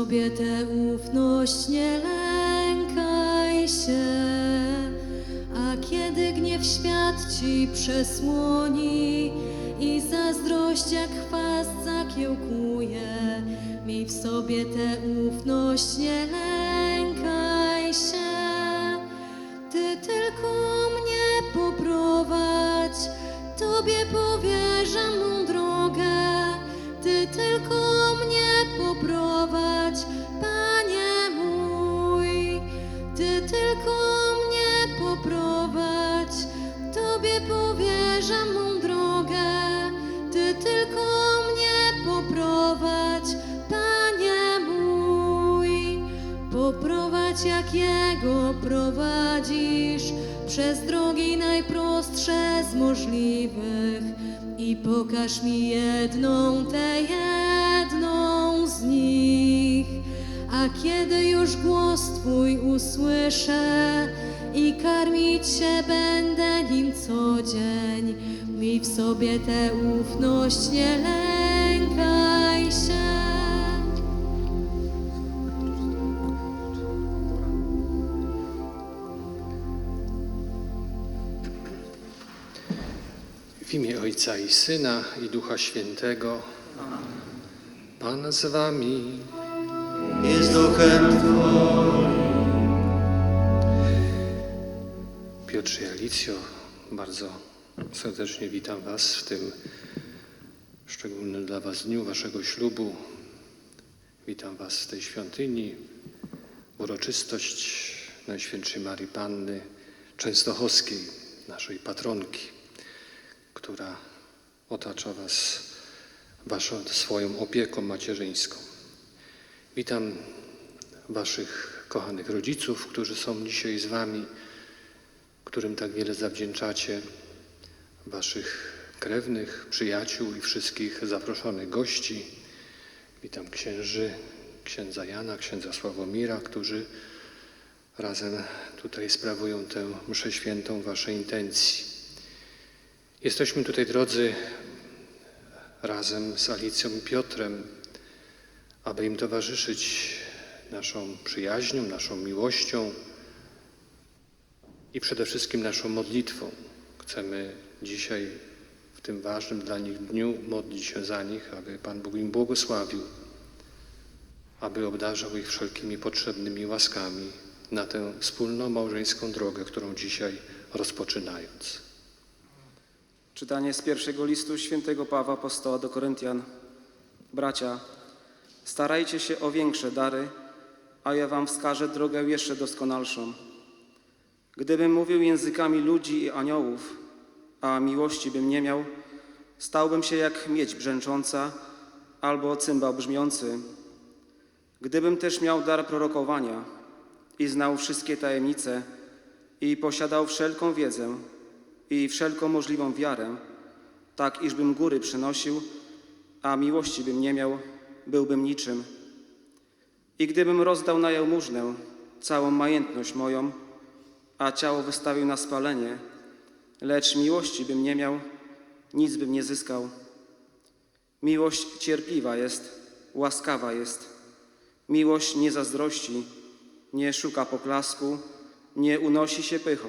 sobie tę ufność, nie lękaj się. A kiedy gniew świat ci przesłoni i zazdrość jak chwast zakiełkuje, miej w sobie tę ufność, nie lękaj przez drogi najprostsze z możliwych i pokaż mi jedną, tę jedną z nich. A kiedy już głos Twój usłyszę i karmić się będę nim co dzień, miej w sobie tę ufność, nie lękaj W imię Ojca i Syna i Ducha Świętego. Pan z wami. i z duchem Twoim. Piotrze Alicjo, bardzo serdecznie witam Was w tym szczególnym dla Was dniu Waszego ślubu. Witam Was w tej świątyni. Uroczystość Najświętszej Marii Panny Częstochowskiej, naszej patronki, która otacza Was Waszą swoją opieką macierzyńską. Witam Waszych kochanych rodziców, którzy są dzisiaj z Wami, którym tak wiele zawdzięczacie, Waszych krewnych, przyjaciół i wszystkich zaproszonych gości. Witam księży, księdza Jana, księdza Sławomira, którzy razem tutaj sprawują tę mszę świętą Waszej intencji. Jesteśmy tutaj, drodzy, razem z Alicją i Piotrem, aby im towarzyszyć naszą przyjaźnią, naszą miłością i przede wszystkim naszą modlitwą. Chcemy dzisiaj, w tym ważnym dla nich dniu, modlić się za nich, aby Pan Bóg im błogosławił, aby obdarzał ich wszelkimi potrzebnymi łaskami na tę wspólną małżeńską drogę, którą dzisiaj rozpoczynając. Czytanie z pierwszego listu świętego Pawła Apostoła do Koryntian. Bracia, starajcie się o większe dary, a ja wam wskażę drogę jeszcze doskonalszą. Gdybym mówił językami ludzi i aniołów, a miłości bym nie miał, stałbym się jak miedź brzęcząca albo cymbał brzmiący. Gdybym też miał dar prorokowania i znał wszystkie tajemnice i posiadał wszelką wiedzę i wszelką możliwą wiarę, tak iżbym góry przynosił, a miłości bym nie miał, byłbym niczym. I gdybym rozdał na jałmużnę całą majętność moją, a ciało wystawił na spalenie, lecz miłości bym nie miał, nic bym nie zyskał. Miłość cierpliwa jest, łaskawa jest. Miłość nie zazdrości, nie szuka poklasku, nie unosi się pychą,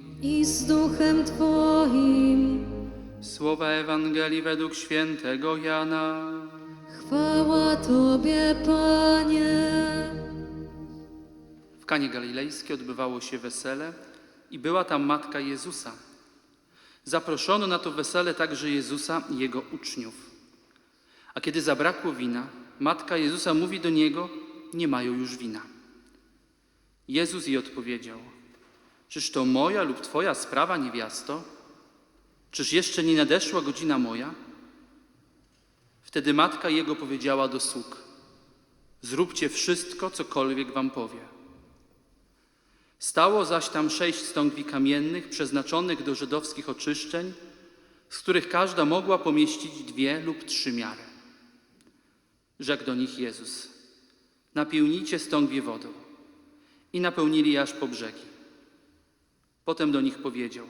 I z duchem Twoim Słowa Ewangelii według świętego Jana. chwała Tobie, Panie. W Kanie Galilejskiej odbywało się wesele i była tam matka Jezusa. Zaproszono na to wesele także Jezusa i jego uczniów. A kiedy zabrakło wina, matka Jezusa mówi do niego: Nie mają już wina. Jezus jej odpowiedział: Czyż to moja lub twoja sprawa, niewiasto? Czyż jeszcze nie nadeszła godzina moja? Wtedy matka jego powiedziała do sług: Zróbcie wszystko, cokolwiek wam powie. Stało zaś tam sześć stągwi kamiennych, przeznaczonych do żydowskich oczyszczeń, z których każda mogła pomieścić dwie lub trzy miary. Rzekł do nich Jezus: Napełnijcie stągwie wodą. I napełnili aż po brzegi. Potem do nich powiedział: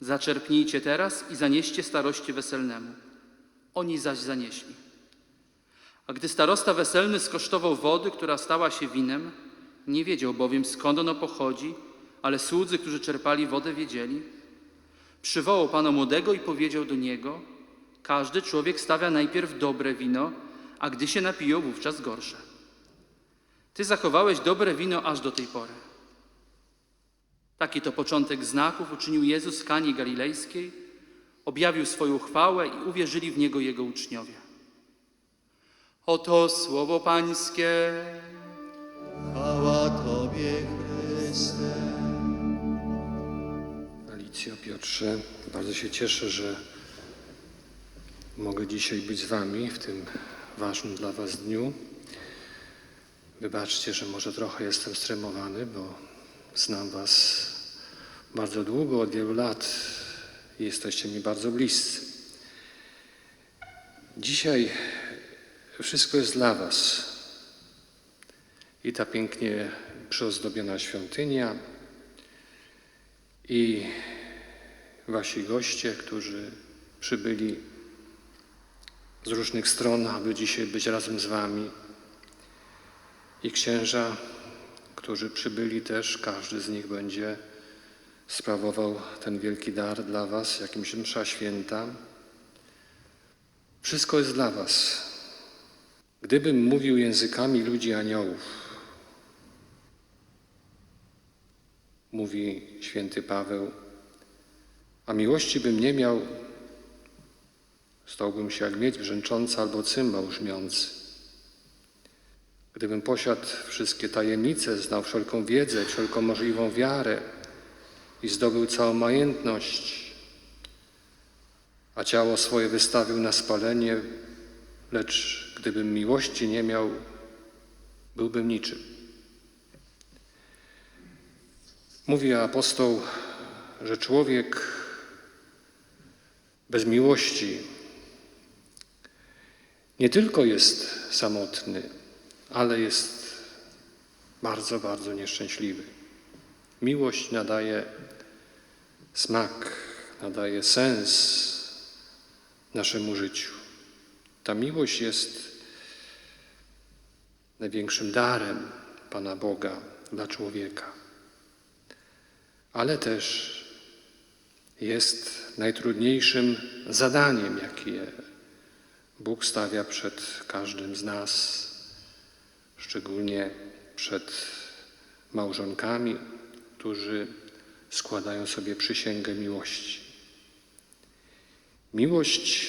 Zaczerpnijcie teraz i zanieście staroście weselnemu. Oni zaś zanieśli. A gdy starosta weselny skosztował wody, która stała się winem, nie wiedział bowiem skąd ono pochodzi, ale słudzy, którzy czerpali wodę, wiedzieli. Przywołał pana młodego i powiedział do niego: Każdy człowiek stawia najpierw dobre wino, a gdy się napiją, wówczas gorsze. Ty zachowałeś dobre wino aż do tej pory. Taki to początek znaków uczynił Jezus w Kanie Galilejskiej, objawił swoją chwałę i uwierzyli w Niego Jego uczniowie. Oto słowo Pańskie. Chwała Tobie, Chryste. Alicjo, Piotrze, bardzo się cieszę, że mogę dzisiaj być z Wami w tym ważnym dla Was dniu. Wybaczcie, że może trochę jestem stremowany, bo znam Was bardzo długo, od wielu lat i jesteście mi bardzo bliscy. Dzisiaj wszystko jest dla Was. I ta pięknie przyozdobiona świątynia, i wasi goście, którzy przybyli z różnych stron, aby dzisiaj być razem z wami, i księża, którzy przybyli też, każdy z nich będzie sprawował ten wielki dar dla was, jakimś msza święta. Wszystko jest dla was. Gdybym mówił językami ludzi aniołów, mówi święty Paweł, a miłości bym nie miał, stałbym się jak miedź brzęcząca albo cymbał brzmiący. Gdybym posiadł wszystkie tajemnice, znał wszelką wiedzę, wszelką możliwą wiarę i zdobył całą majętność, a ciało swoje wystawił na spalenie, lecz gdybym miłości nie miał, byłbym niczym. Mówi apostoł, że człowiek bez miłości nie tylko jest samotny, ale jest bardzo, bardzo nieszczęśliwy. Miłość nadaje smak, nadaje sens naszemu życiu. Ta miłość jest największym darem Pana Boga dla człowieka ale też jest najtrudniejszym zadaniem, jakie Bóg stawia przed każdym z nas, szczególnie przed małżonkami, którzy składają sobie przysięgę miłości. Miłość,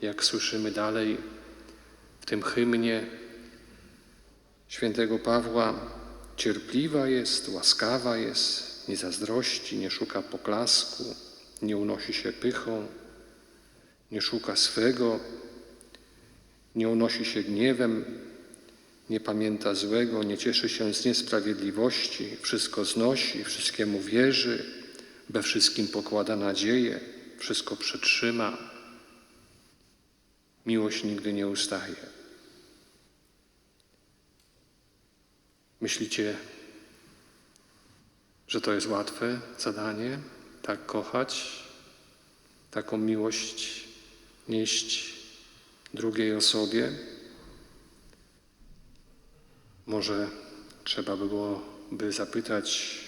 jak słyszymy dalej w tym hymnie świętego Pawła, Cierpliwa jest, łaskawa jest, nie zazdrości, nie szuka poklasku, nie unosi się pychą, nie szuka swego, nie unosi się gniewem, nie pamięta złego, nie cieszy się z niesprawiedliwości, wszystko znosi, wszystkiemu wierzy, we wszystkim pokłada nadzieję, wszystko przetrzyma. Miłość nigdy nie ustaje. Myślicie, że to jest łatwe zadanie, tak kochać, taką miłość nieść drugiej osobie? Może trzeba byłoby zapytać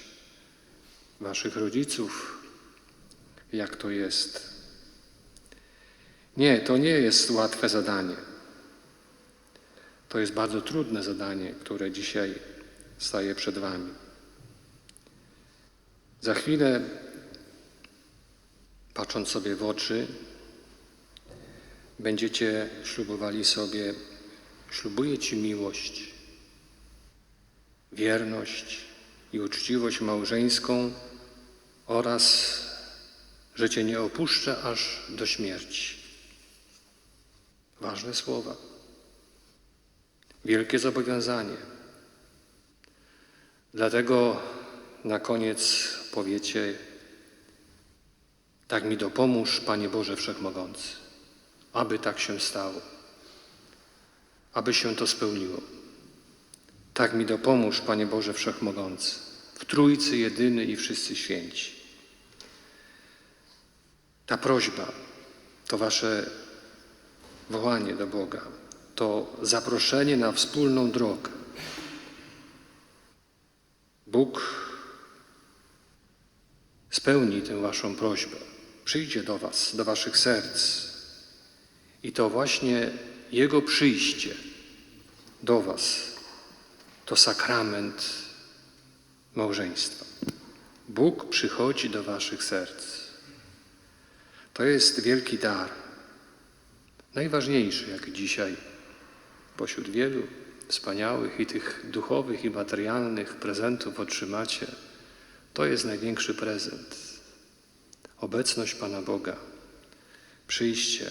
Waszych rodziców, jak to jest. Nie, to nie jest łatwe zadanie. To jest bardzo trudne zadanie, które dzisiaj staje przed Wami. Za chwilę, patrząc sobie w oczy, będziecie ślubowali sobie, ślubuję Ci miłość, wierność i uczciwość małżeńską oraz, że Cię nie opuszczę aż do śmierci. Ważne słowa. wielkie zobowiązanie. Dlatego na koniec powiecie: Tak mi dopomóż, Panie Boże Wszechmogący, aby tak się stało, aby się to spełniło. Tak mi dopomóż, Panie Boże Wszechmogący, w Trójcy jedyny i wszyscy święci. Ta prośba to Wasze wołanie do Boga, to zaproszenie na wspólną drogę. Bóg spełni tę Waszą prośbę, przyjdzie do Was, do Waszych serc. I to właśnie Jego przyjście do Was to sakrament małżeństwa. Bóg przychodzi do Waszych serc. To jest wielki dar, najważniejszy, jaki dzisiaj pośród wielu wspaniałych i tych duchowych i materialnych prezentów otrzymacie. To jest największy prezent. Obecność Pana Boga, przyjście,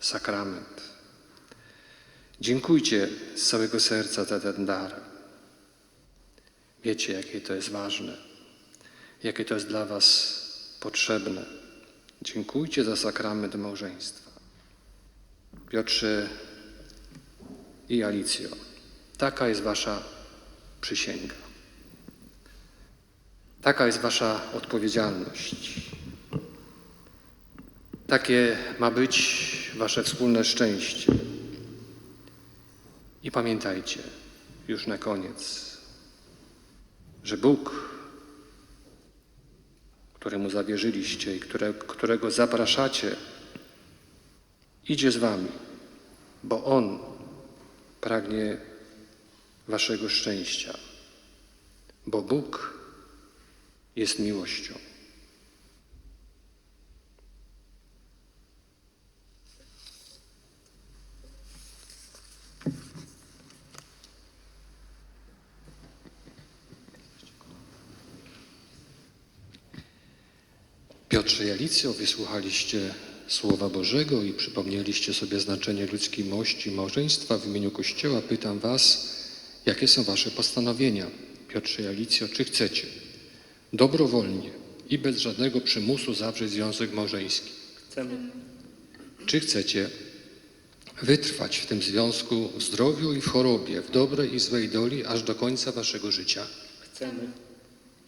sakrament. Dziękujcie z całego serca za ten dar. Wiecie, jakie to jest ważne, jakie to jest dla Was potrzebne. Dziękujcie za sakrament małżeństwa. Piotrze i Alicjo, taka jest Wasza przysięga. Taka jest Wasza odpowiedzialność. Takie ma być Wasze wspólne szczęście. I pamiętajcie, już na koniec, że Bóg, któremu zawierzyliście i które, którego zapraszacie, idzie z Wami, bo On pragnie Waszego szczęścia, bo Bóg jest miłością. Piotrze i Alicjo, wysłuchaliście Słowa Bożego i przypomnieliście sobie znaczenie ludzkiej mości małżeństwa. W imieniu Kościoła pytam Was, jakie są Wasze postanowienia? Piotrze i Alicjo, czy chcecie dobrowolnie i bez żadnego przymusu zawrzeć związek małżeński? Chcemy. Czy chcecie wytrwać w tym związku w zdrowiu i w chorobie, w dobrej i złej doli, aż do końca Waszego życia? Chcemy.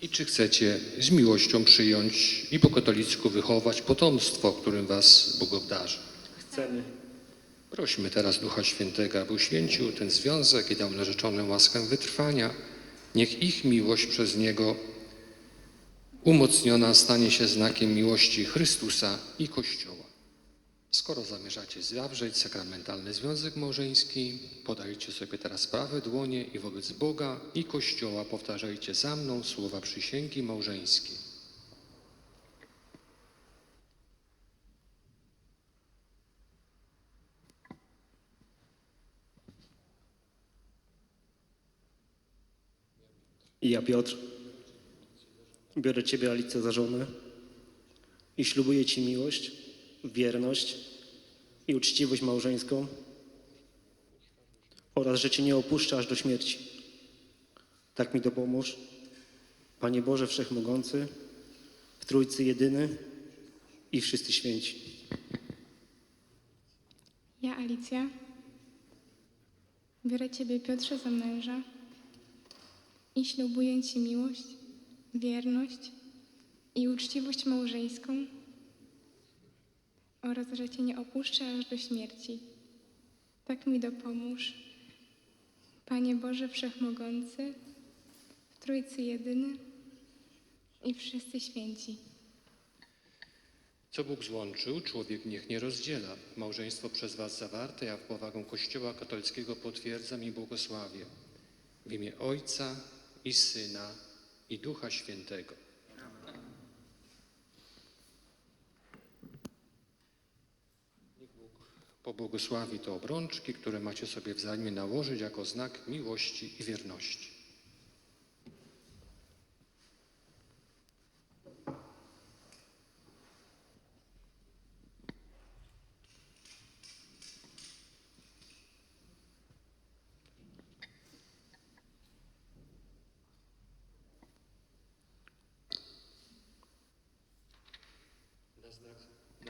I czy chcecie z miłością przyjąć i po katolicku wychować potomstwo, którym Was Bóg obdarzy? Chcemy. Prośmy teraz Ducha Świętego, aby uświęcił ten związek i dał narzeczonym łaskę wytrwania. Niech ich miłość przez Niego umocniona stanie się znakiem miłości Chrystusa i Kościoła. Skoro zamierzacie zawrzeć sakramentalny związek małżeński, podajcie sobie teraz prawe dłonie i wobec Boga i Kościoła powtarzajcie za mną słowa przysięgi małżeńskiej. Ja, Piotr, biorę Ciebie, Alicjo, za żonę i ślubuję Ci miłość, wierność i uczciwość małżeńską oraz, że Cię nie opuszczę aż do śmierci. Tak mi dopomóż, Panie Boże Wszechmogący, w Trójcy Jedyny i wszyscy święci. Ja, Alicja, biorę Ciebie, Piotrze, za męża i ślubuję Ci miłość, wierność i uczciwość małżeńską oraz, że Cię nie opuszczę aż do śmierci. Tak mi dopomóż, Panie Boże Wszechmogący, w Trójcy Jedyny i wszyscy święci. Co Bóg złączył, człowiek niech nie rozdziela. Małżeństwo przez Was zawarte, ja w powagę Kościoła katolickiego potwierdzam i błogosławię. W imię Ojca i Syna i Ducha Świętego. Niech Bóg pobłogosławi te obrączki, które macie sobie wzajemnie nałożyć jako znak miłości i wierności.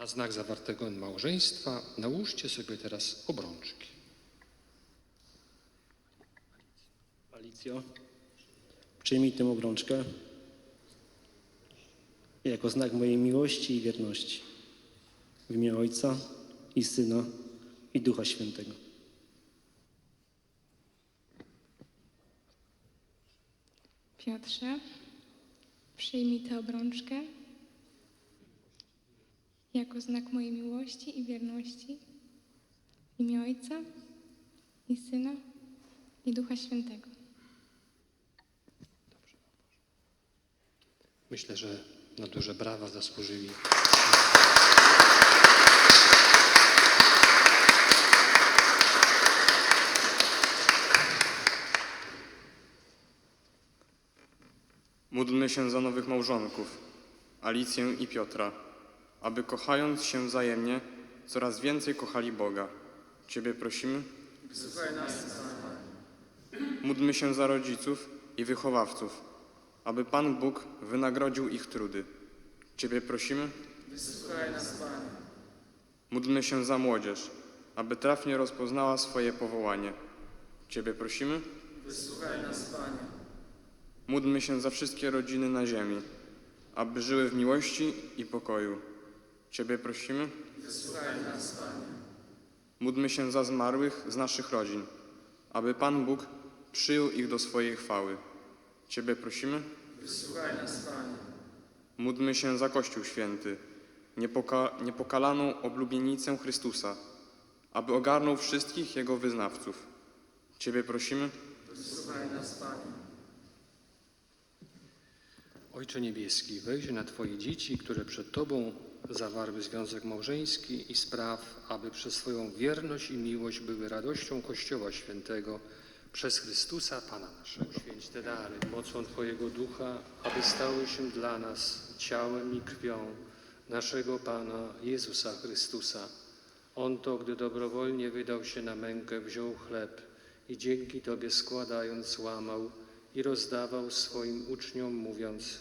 Znak zawartego małżeństwa nałóżcie sobie teraz obrączki. Alicjo, przyjmij tę obrączkę jako znak mojej miłości i wierności. W imię Ojca i Syna i Ducha Świętego. Piotrze, przyjmij tę obrączkę jako znak mojej miłości i wierności w imię Ojca i Syna i Ducha Świętego. Myślę, że na duże brawa zasłużyli. Módlmy się za nowych małżonków, Alicję i Piotra, aby kochając się wzajemnie, coraz więcej kochali Boga. Ciebie prosimy. Módlmy się za rodziców i wychowawców, aby Pan Bóg wynagrodził ich trudy. Ciebie prosimy. Módlmy się za młodzież, aby trafnie rozpoznała swoje powołanie. Ciebie prosimy. Módlmy się za wszystkie rodziny na ziemi, aby żyły w miłości i pokoju. Ciebie prosimy. Módlmy się za zmarłych z naszych rodzin, aby Pan Bóg przyjął ich do swojej chwały. Ciebie prosimy. Módlmy się za Kościół Święty, niepoka- niepokalaną oblubienicę Chrystusa, aby ogarnął wszystkich Jego wyznawców. Ciebie prosimy. Ojcze Niebieski, weź na Twoje dzieci, które przed Tobą zawarły związek małżeński i spraw, aby przez swoją wierność i miłość były radością Kościoła Świętego przez Chrystusa Pana naszego. Święć te dary mocą Twojego Ducha, aby stały się dla nas ciałem i krwią naszego Pana Jezusa Chrystusa. On to, gdy dobrowolnie wydał się na mękę, wziął chleb i dzięki Tobie składając łamał i rozdawał swoim uczniom, mówiąc: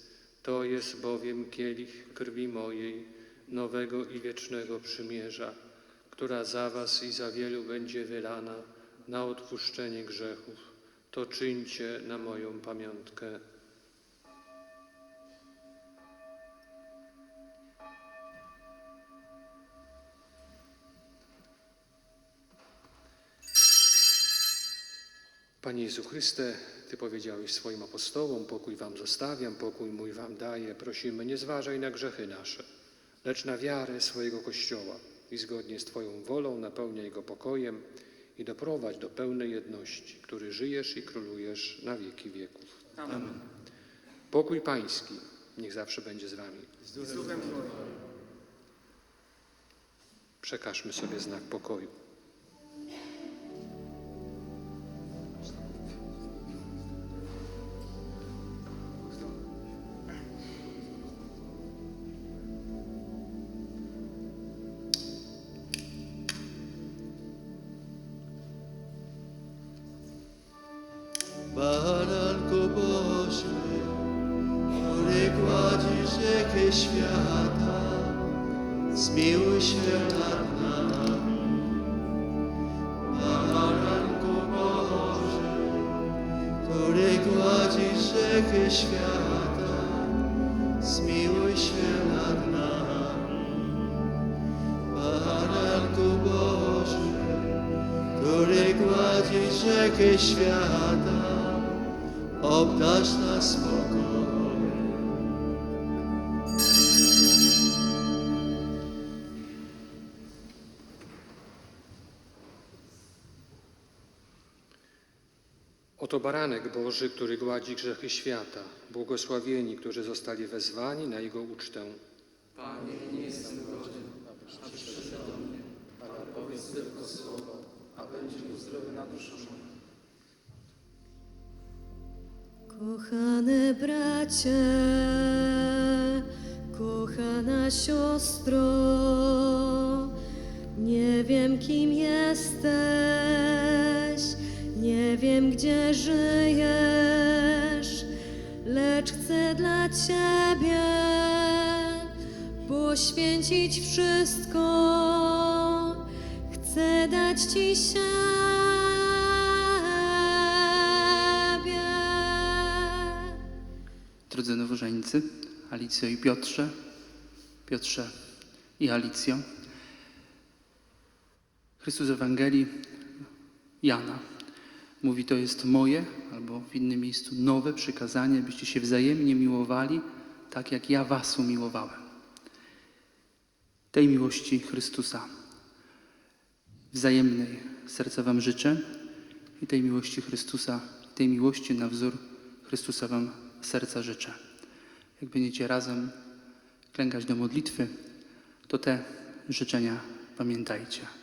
To jest bowiem kielich krwi mojej, nowego i wiecznego przymierza, która za Was i za wielu będzie wylana na odpuszczenie grzechów. To czyńcie na moją pamiątkę. Panie Jezu Chryste, Ty powiedziałeś swoim apostołom, pokój Wam zostawiam, pokój mój Wam daję. Prosimy, nie zważaj na grzechy nasze, lecz na wiarę swojego Kościoła i zgodnie z Twoją wolą napełniaj go pokojem i doprowadź do pełnej jedności, który żyjesz i królujesz na wieki wieków. Amen. Pokój Pański niech zawsze będzie z Wami. Z duchem Twoim. Przekażmy sobie znak pokoju. Oto baranek Boży, który gładzi grzechy świata. Błogosławieni, którzy zostali wezwani na Jego ucztę. Panie, nie jestem godzien, abyś Powiedz tylko słowo, a będzie uzdrowiona dusza moja. Kochany bracie, kochana siostro, nie wiem kim jesteś, nie wiem gdzie żyjesz, lecz chcę dla Ciebie poświęcić wszystko, chcę dać Ci siebie. Drodzy nowożeńcy, Alicjo i Piotrze, Piotrze i Alicjo, Chrystus Ewangelii Jana mówi, to jest moje, albo w innym miejscu, nowe przykazanie, byście się wzajemnie miłowali, tak jak ja was umiłowałem. Tej miłości Chrystusa, wzajemnej serca wam życzę i tej miłości Chrystusa, tej miłości na wzór Chrystusa wam serca życzę. Jak będziecie razem klękać do modlitwy, to te życzenia pamiętajcie.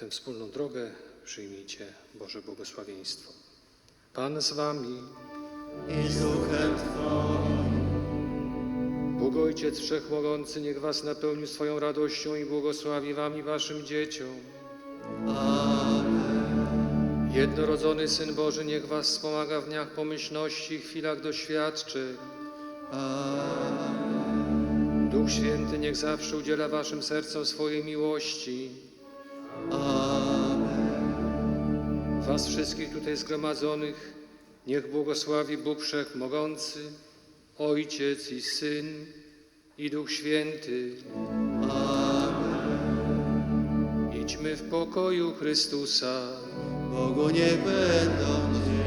Tę wspólną drogę przyjmijcie Boże błogosławieństwo. Pan z wami, i z duchem Twoim. Bóg Ojciec Wszechmogący, niech was napełni swoją radością i błogosławi wam i waszym dzieciom. Jednorodzony Syn Boży, niech was wspomaga w dniach pomyślności i chwilach doświadczeń. Duch Święty niech zawsze udziela waszym sercom swojej miłości. Was wszystkich tutaj zgromadzonych niech błogosławi Bóg Wszechmogący, Ojciec i Syn i Duch Święty. Idźmy w pokoju Chrystusa. Bogu nie będą dzieci.